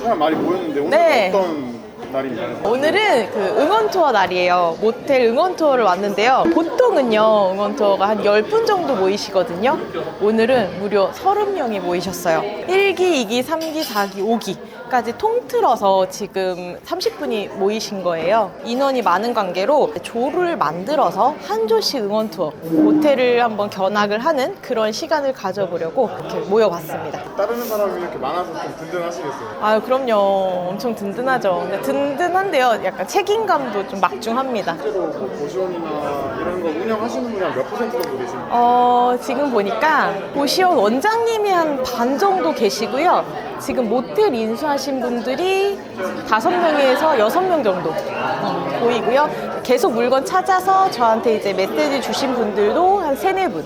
사람 많이 모였는데 오늘 네. 어떤 날인가요? 오늘은 그 응원 투어 날이에요. 모텔 응원 투어를 왔는데요. 보통은요, 응원 투어가 한 10분 정도 모이시거든요. 오늘은 무려 30명이 모이셨어요. 1기, 2기, 3기, 4기, 5기 까지 통틀어서 지금 30분이 모이신 거예요. 인원이 많은 관계로 조를 만들어서 한 조씩 응원 투어, 모텔을 한번 견학을 하는 그런 시간을 가져보려고 이렇게 모여봤습니다. 따르는 사람이 이렇게 많아서 좀 든든하시겠어요? 아유 그럼요 엄청 든든하죠 근데 든든한데요 약간 책임감도 좀 막중합니다 실제로 뭐 고시원이나 이런 거 운영하시는 분이 한 몇 퍼센트 정도 계신가요? 어 지금 보니까 고시원 원장님이 한 반 정도 계시고요 지금 모텔 인수하 신 분들이 다섯 명에서 여섯 명 정도 음, 보이고요 계속 물건 찾아서 저한테 이제 메시지 주신 분들도 한 세네 분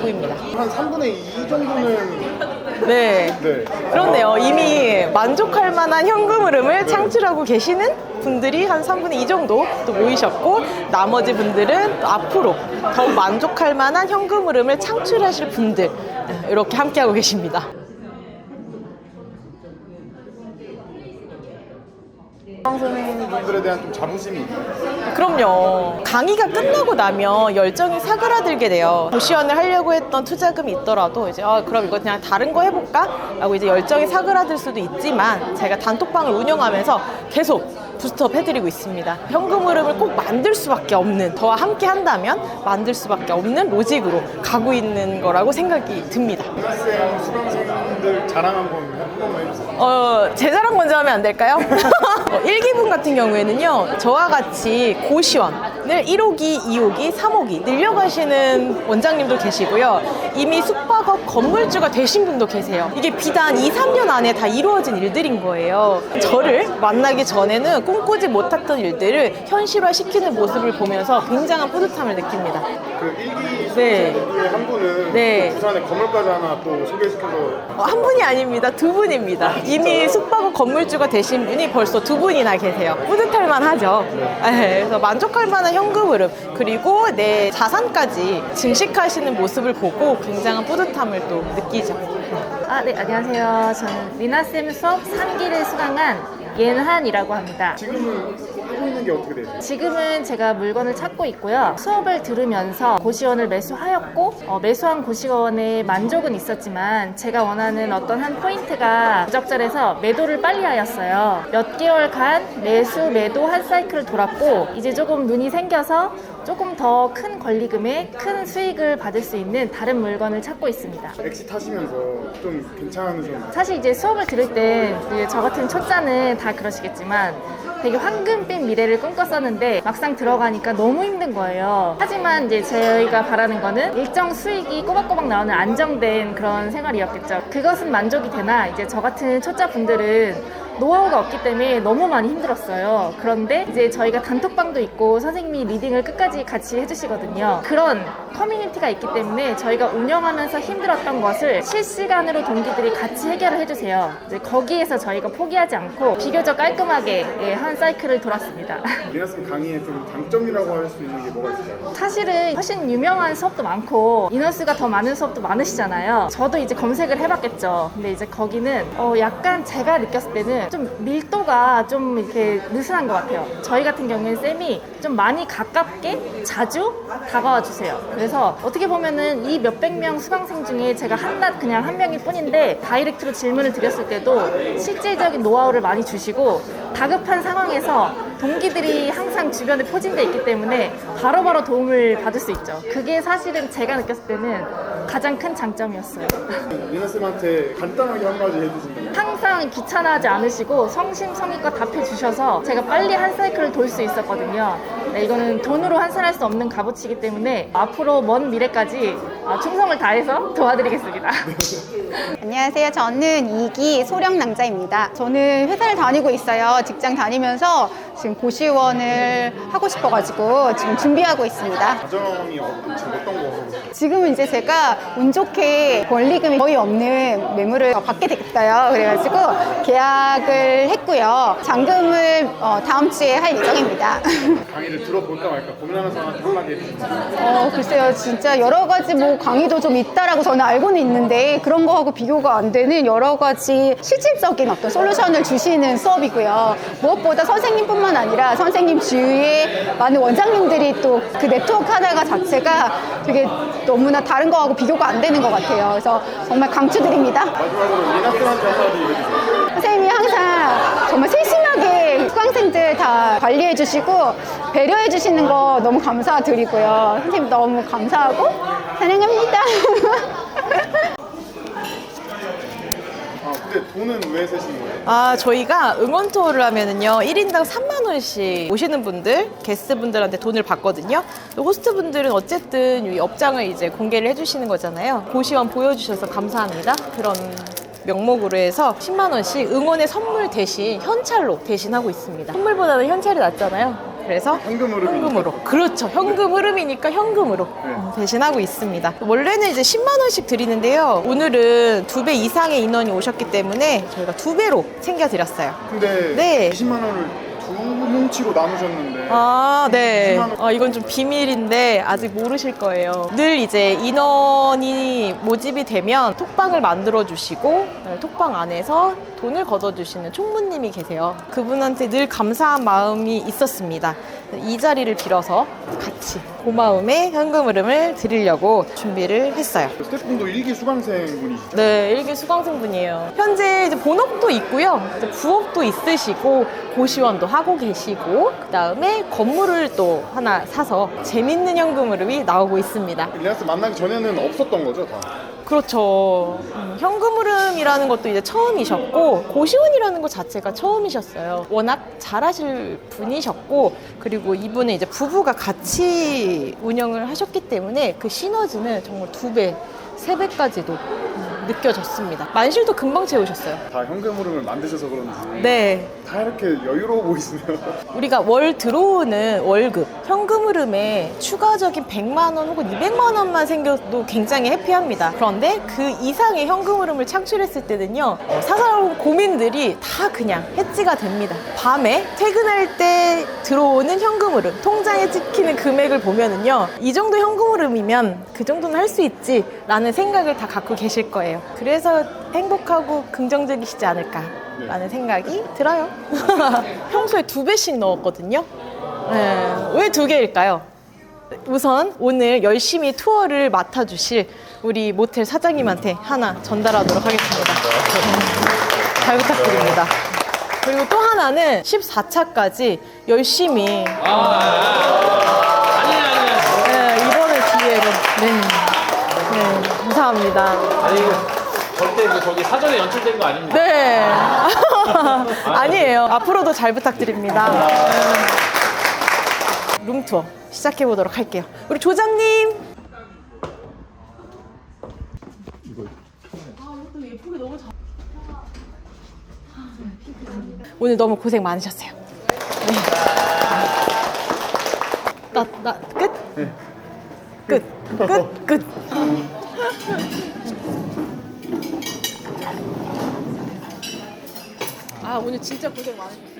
보입니다 한 3분의 2 정도는 네 네. 그렇네요. 이미 만족할 만한 현금 흐름을 창출하고 계시는 분들이 한 3분의 2 정도 또 모이셨고 나머지 분들은 또 앞으로 더욱 만족할 만한 현금 흐름을 창출하실 분들 이렇게 함께하고 계십니다. 분들에 대한 좀 자부심이? 그럼요. 강의가 끝나고 나면 열정이 사그라들게 돼요. 고시원을 하려고 했던 투자금이 있더라도 이제 아, 그럼 이거 그냥 다른 거 해볼까? 라고 이제 열정이 사그라들 수도 있지만 제가 단톡방을 운영하면서 계속 부스트업 해드리고 있습니다. 현금 흐름을 꼭 만들 수밖에 없는 저와 함께 한다면 만들 수밖에 없는 로직으로 가고 있는 거라고 생각이 듭니다. 학생, 수강생들 자랑 한번 한 번만 해주세요. 어, 제 자랑 먼저 하면 안 될까요? 어, 1기분 같은 경우에는요, 저와 같이 고시원 을 1호기, 2호기, 3호기 늘려가시는 원장님도 계시고요. 이미 숙박업 건물주가 되신 분도 계세요. 이게 비단 2, 3년 안에 다 이루어진 일들인 거예요. 저를 만나기 전에는 꿈꾸지 못했던 일들을 현실화 시키는 모습을 보면서 굉장한 뿌듯함을 느낍니다. 그 1기 네. 중에 한 분은 네. 부산에 건물까지 하나 또 소개시켜서 어, 한 분이 아닙니다. 두 분입니다. 이미 숙박업 건물주가 되신 분이 벌써 두 분이나 계세요. 뿌듯할 만하죠. 네, 그래서 만족할 만한 현금 흐름 그리고 내 자산까지 증식하시는 모습을 보고 굉장한 뿌듯함을 또 느끼죠. 아, 네, 안녕하세요. 저는 리나쌤 수업 3기를 수강한 예한이라고 합니다. 지금은 하고 있는 게 어떻게 되세요? 지금은 제가 물건을 찾고 있고요. 수업을 들으면서 고시원을 매수하였고, 어, 매수한 고시원에 만족은 있었지만, 제가 원하는 어떤 한 포인트가 부적절해서 매도를 빨리 하였어요. 몇 개월간 매수, 매도 한 사이클을 돌았고, 이제 조금 눈이 생겨서 조금 더 큰 권리금에 큰 수익을 받을 수 있는 다른 물건을 찾고 있습니다. 엑시 타시면서 좀 괜찮으셨나요? 사실 이제 수업을 들을 때 저 같은 초짜는 다 그러시겠지만 되게 황금빛 미래를 꿈꿨었는데 막상 들어가니까 너무 힘든 거예요. 하지만 이제 저희가 바라는 거는 일정 수익이 꼬박꼬박 나오는 안정된 그런 생활이었겠죠. 그것은 만족이 되나 이제 저 같은 초짜분들은 노하우가 없기 때문에 너무 많이 힘들었어요. 그런데 이제 저희가 단톡방도 있고 선생님이 리딩을 끝까지 같이 해주시거든요. 그런 커뮤니티가 있기 때문에 저희가 운영하면서 힘들었던 것을 실시간으로 동기들이 같이 해결을 해주세요. 이제 거기에서 저희가 포기하지 않고 비교적 깔끔하게 예, 한 사이클을 돌았습니다. 리나쌤 강의의 좀 장점이라고 할 수 있는 게 뭐가 있을까요? 사실은 훨씬 유명한 수업도 많고 인원수가 더 많은 수업도 많으시잖아요. 저도 이제 검색을 해봤겠죠. 근데 이제 거기는 어 약간 제가 느꼈을 때는 좀 밀도가 좀 이렇게 느슨한 것 같아요. 저희 같은 경우에는 쌤이 좀 많이 가깝게 자주 다가와 주세요. 그래서 어떻게 보면은 이 몇백 명 수강생 중에 제가 한낱 그냥 한 명일 뿐인데 다이렉트로 질문을 드렸을 때도 실질적인 노하우를 많이 주시고 다급한 상황에서 동기들이 항상 주변에 포진돼 있기 때문에 바로바로 도움을 받을 수 있죠. 그게 사실은 제가 느꼈을 때는 가장 큰 장점이었어요. 리나 쌤한테 간단하게 한마디 해주신다면 항상 귀찮아하지 않으시고 성심성의껏 답해 주셔서 제가 빨리 한 사이클을 돌 수 있었거든요. 네, 이거는 돈으로 환산할 수 없는 값어치이기 때문에 앞으로 먼 미래까지 어, 충성을 다해서 도와드리겠습니다. 안녕하세요. 저는 2기 소령낭자입니다. 저는 회사를 다니고 있어요. 직장 다니면서 지금 고시원을 하고 싶어가지고 지금 준비하고 있습니다. 과정이 어- 지금 어떤 거 하고? 지금은 이제 제가 운 좋게 권리금이 거의 없는 매물을 받게 됐어요. 그래가지고 계약을 했고요. 잔금을 어, 다음 주에 할 예정입니다. 강의를 들어볼까 말까 고민하는 사람한테 한마디 해주세요. 어, 글쎄요, 진짜 여러 가지 뭐 강의도 좀 있다라고 저는 알고는 있는데 그런 거하고 비교가 안 되는 여러 가지 실질적인 어떤 솔루션을 주시는 수업이고요. 무엇보다 선생님뿐만 아니라 선생님 주위에 많은 원장님들이 또 그 네트워크 하나가 자체가 되게 너무나 다른 거하고 비교가 안 되는 것 같아요. 그래서 정말 강추드립니다. 마지막으로 리나스한테 한마디 해주세요. 선생님이 항상 정말 세심하게 수강생들 다 관리해 주시고 배려해 주시는 거 너무 감사드리고요. 선생님 너무 감사하고 사랑합니다. 아 근데 돈은 왜 세신 거예요? 아, 저희가 응원 투어를 하면은요, 1인당 3 만 원씩 오시는 분들, 게스트 분들한테 돈을 받거든요. 호스트 분들은 어쨌든 이 업장을 이제 공개를 해주시는 거잖아요. 고시원 보여주셔서 감사합니다. 그런 명목으로 해서 10만 원씩 응원의 선물 대신 현찰로 대신하고 있습니다. 선물보다는 현찰이 낫잖아요. 그래서 현금. 현금으로. 그렇죠. 현금 흐름이니까 현금으로 네. 어, 대신하고 있습니다. 원래는 이제 10만 원씩 드리는데요. 오늘은 두 배 이상의 인원이 오셨기 때문에 저희가 두 배로 챙겨 드렸어요. 근데 네. 20만 원을 두 뭉치로 나누셨는데 아, 네. 10만 원. 아, 이건 좀 비밀인데 아직 모르실 거예요. 늘 이제 인원이 모집이 되면 톡방을 만들어 주시고 네, 톡방 안에서 돈을 걷어 주시는 총무님이 계세요. 그분한테 늘 감사한 마음이 있었습니다. 이 자리를 빌어서 같이 고마움의 현금 흐름을 드리려고 준비를 했어요. 스태프분도 일기 수강생 분이시죠? 네, 일기 수강생 분이에요. 현재 이제 본업도 있고요. 이제 부업도 있으시고 고시원도 하고 계시고 그다음에 건물을 또 하나 사서 재밌는 현금 흐름이 나오고 있습니다. 리나스 만나기 전에는 없었던 거죠 다? 그렇죠. 음, 현금 흐름이라는 것도 이제 처음이셨고 고시원이라는 것 자체가 처음이셨어요. 워낙 잘하실 분이셨고 그리고 이분은 이제 부부가 같이 운영을 하셨기 때문에 그 시너지는 정말 두 배, 세 배까지도 음, 느껴졌습니다. 만실도 금방 채우셨어요. 다 현금 흐름을 만드셔서 그런지 네. 다 이렇게 여유로워 보이시네요 우리가 월 들어오는 월급, 현금 흐름에 추가적인 100만 원 혹은 200만 원만 생겨도 굉장히 해피합니다. 그런데 그 이상의 현금 흐름을 창출했을 때는요, 어, 사사로운 고민들이 다 그냥 해지가 됩니다. 밤에 퇴근할 때 들어오는 현금 흐름, 통장에 찍히는 금액을 보면은요, 이 정도 현금 흐름이면 그 정도는 할 수 있지라는 생각을 다 갖고 계실 거예요. 그래서 행복하고 긍정적이시지 않을까. 라는 생각이 들어요. 평소에 두 배씩 넣었거든요. 네. 왜 두 개일까요? 우선 오늘 열심히 투어를 맡아주실 우리 모텔 사장님한테 하나 전달하도록 하겠습니다. 네. 잘 부탁드립니다. 그리고 또 하나는 14차까지 열심히 네, 이번을 기회로 네. 네, 감사합니다. 아니 이거 절대 그 저기 사전에 연출된 거 아닙니다. 네. 아니에요. 앞으로도 잘 부탁드립니다. 네. 룸투어 시작해 보도록 할게요. 우리 조장님. 오늘 너무 고생 많으셨어요. 네. 나, 나, 끝? 끝, 끝, 끝. 아, 오늘 진짜 고생 많으셨어요.